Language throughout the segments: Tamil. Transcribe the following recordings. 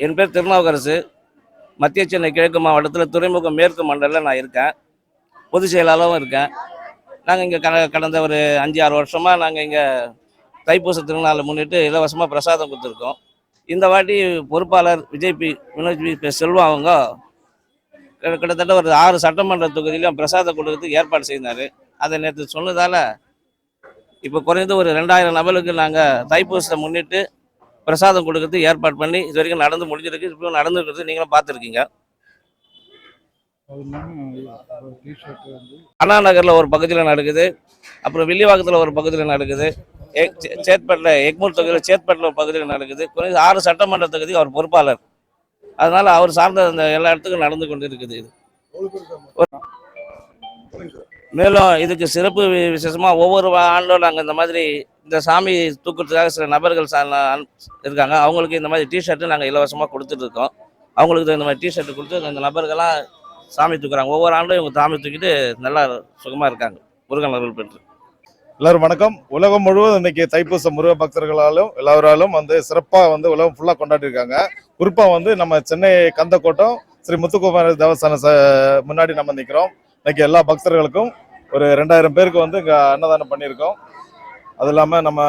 என் பேர் திருநாவுக்கரசு. மத்திய சென்னை கிழக்கு மாவட்டத்தில் துறைமுகம் மேற்கு மண்டலில் நான் இருக்கேன். பொதுச் செயலாளரும் இருக்கேன். நாங்கள் இங்கே கட கடந்த ஒரு அஞ்சு ஆறு வருஷமாக நாங்கள் இங்கே தைப்பூச திருநாளை முன்னிட்டு இலவசமாக பிரசாதம் கொடுத்துருக்கோம். இந்த வாட்டி பொறுப்பாளர் விஜய் பி வினோத் பி செல்வம் அவங்க கிட்ட- கிட்டத்தட்ட ஒரு ஆறு சட்டமன்ற தொகுதியிலும் பிரசாதம் கொடுக்கறதுக்கு ஏற்பாடு செய்தார். அதை நேற்று சொன்னதால் இப்போ குறைந்த ஒரு ரெண்டாயிரம் நபருக்கு நாங்கள் தைப்பூசத்தை முன்னிட்டு பிரசாதம் கொடுக்கறதுக்கு ஏற்பாடு பண்ணி இது வரைக்கும் நடந்து முடிஞ்சிருக்கு. இப்போ நடந்துருக்கிறது நீங்களும் பார்த்துருக்கீங்க. அண்ணா நகரில் ஒரு பகுதியில் நடக்குது. அப்புறம் வில்லிவாக்கத்தில் ஒரு பகுதியில் நடக்குது. சேத்பட்டில் சே- எக்மூர் தொகுதியில் சேத்பட்டில் ஒரு பகுதியில் நடக்குது. குறைந்த ஆறு சட்டமன்ற தொகுதி அவர் பொறுப்பாளர். அதனால் அவர் சார்ந்த அந்த எல்லா இடத்துக்கும் நடந்து கொண்டு இருக்குது இது. மேலும் இதுக்கு சிறப்பு விசேஷமாக ஒவ்வொரு ஆண்டும் நாங்கள் இந்த மாதிரி இந்த சாமி தூக்குறதுக்காக சில நபர்கள் சா- இருக்காங்க. அவங்களுக்கு இந்த மாதிரி டிஷர்ட்டு நாங்கள் இலவசமாக கொடுத்துட்டு இருக்கோம். அவங்களுக்கு இந்த மாதிரி டிஷர்ட் கொடுத்து இந்த நபர்கள்லாம் சாமி தூக்குறாங்க. ஒவ்வொரு ஆண்டும் இவங்க சாமி தூக்கிட்டு நல்லா சுகமாக இருக்காங்க. முருகன் அருள் பெற்று. எல்லாரும் வணக்கம். உலகம் முழுவதும் இன்னைக்கு தைப்பூச முருக பக்தர்களாலும் எல்லாராலும் வந்து சிறப்பாக வந்து உலகம் ஃபுல்லாக கொண்டாடிருக்காங்க. குறிப்பாக வந்து நம்ம சென்னை கந்தக்கோட்டம் ஸ்ரீ முத்துக்குமார் தேவஸ்தான ச முன்னாடி நம்ம நிற்கிறோம் இன்னைக்கு எல்லா பக்தர்களுக்கும் ஒரு ரெண்டாயிரம் பேருக்கு வந்து இங்கே அன்னதானம் பண்ணியிருக்கோம். அது இல்லாமல் நம்ம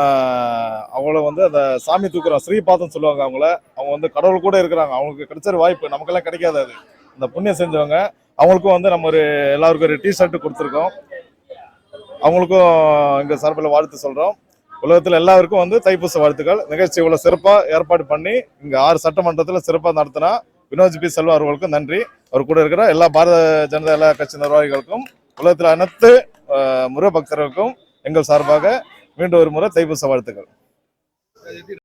அவங்கள வந்து அந்த சாமி தூக்குறோம் ஸ்ரீபாதம் சொல்லுவாங்க அவங்கள. அவங்க வந்து கடவுள் கூட இருக்கிறாங்க. அவங்களுக்கு கிடைச்ச ஒரு வாய்ப்பு. நமக்கெல்லாம் கிடைக்காது அது. அந்த புண்ணியம் செஞ்சவங்க. அவங்களுக்கும் வந்து நம்ம ஒரு எல்லாருக்கும் ஒரு டிஷர்ட் கொடுத்துருக்கோம். அவங்களுக்கும் எங்க சார்பில் வாழ்த்து சொல்றோம். உலகத்தில் எல்லாருக்கும் வந்து தைப்பூச வாழ்த்துக்கள். நிகழ்ச்சி இவ்வளவு சிறப்பா ஏற்பாடு பண்ணி இங்க ஆறு சட்டமன்றத்தில் சிறப்பாக நடத்தினா வினோத் பி செல்வா அவர்களுக்கும் நன்றி. அவர் கூட இருக்கிற எல்லா பாரத ஜனதா எல்லா கட்சி நிர்வாகிகளுக்கும் உலகத்தில் அனைத்து முருக பக்தர்களுக்கும் எங்கள் சார்பாக மீண்டும் ஒரு முறை தைப்பூச வாழ்த்துக்கள்.